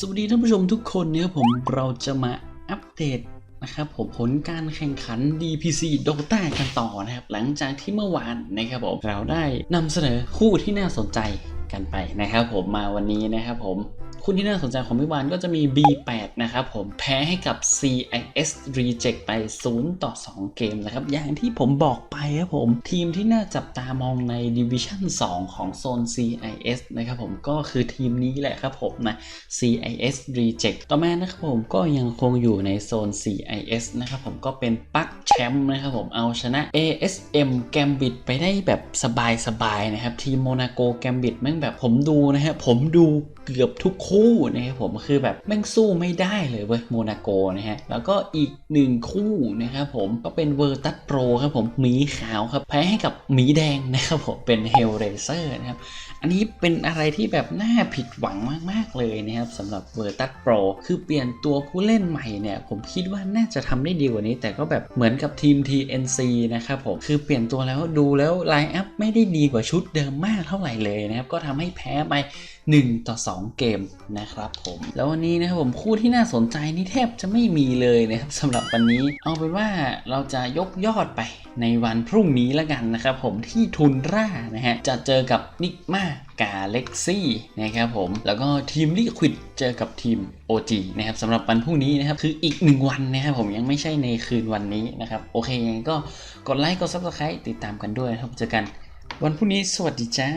สวัสดีท่านผู้ชมทุกคนเนี่ยผมเราจะมาอัปเดตนะครับผมผลการแข่งขัน DPC Dota กันต่อนะครับ หลังจากที่เมื่อวานนะครับผมเราได้นำเสนอคู่ที่น่าสนใจกันไปนะครับผมมาวันนี้นะครับผมคู่ที่น่าสนใจของเมื่อวานก็จะมี B8 นะครับผมแพ้ให้กับ CIS Reject ไป 0 ต่อ 2 เกมนะครับ อย่างที่ผมบอกไป ครับผม ทีมที่น่าจับตามองใน Division 2ของโซน CIS นะครับผมก็คือทีมนี้แหละครับผมนะ CIS Reject ต่อมานะครับผมก็ยังคงอยู่ในโซน CIS นะครับผมก็เป็นปักแชมป์นะครับผมเอาชนะ ASM Gambit ไปได้แบบสบายๆนะครับ ทีมโมนาโก Gambit แม่งแบบผมดูนะฮะผมดูเกือบทุกคู่นะครับผมคือแบบแม่งสู้ไม่ได้เลยเว้ยโมนาโกนะฮะแล้วก็อีกหนึ่งคู่นะครับผมก็เป็นเวอร์ตัสโปรครับผมหมีขาวครับแพ้ให้กับหมีแดงนะครับผมเป็นเฮลเรเซอร์นะครับ อันนี้เป็นอะไรที่แบบน่าผิดหวังมากๆเลยนะครับสำหรับเวอร์ตัสโปรคือเปลี่ยนตัวผู้เล่นใหม่เนี่ย ผมคิดว่าน่าจะทำได้ดีกว่านี้ แต่ก็แบบเหมือนกับทีม TNC นะครับผมคือเปลี่ยนตัวแล้วดูแล้วไลน์อัพไม่ได้ดีกว่าชุดเดิมมากเท่าไหร่เลยนะครับก็ทำให้แพ้ไป 1 ต่อ 2 เกมนะครับผมแล้ววันนี้นะครับผมคู่ที่น่าสนใจนี่แทบจะไม่มีเลยนะครับสำหรับวันนี้ เอาเป็นว่าเราจะยกยอดไปในวันพรุ่งนี้แล้วกันนะครับผมที่ทุนร่านะฮะจะเจอกับนิกมากาเล็กซี่นะครับผมแล้วก็ทีมลิควิดเจอกับทีม OG นะครับสำหรับวันพรุ่งนี้นะครับคืออีก 1 วันนะครับผมยังไม่ใช่ในคืนวันนี้นะครับโอเคยังไงก็กดไลค์กด Subscribe ติดตามกันด้วยนะครับเจอกัน วันพรุ่งนี้สวัสดีจ้า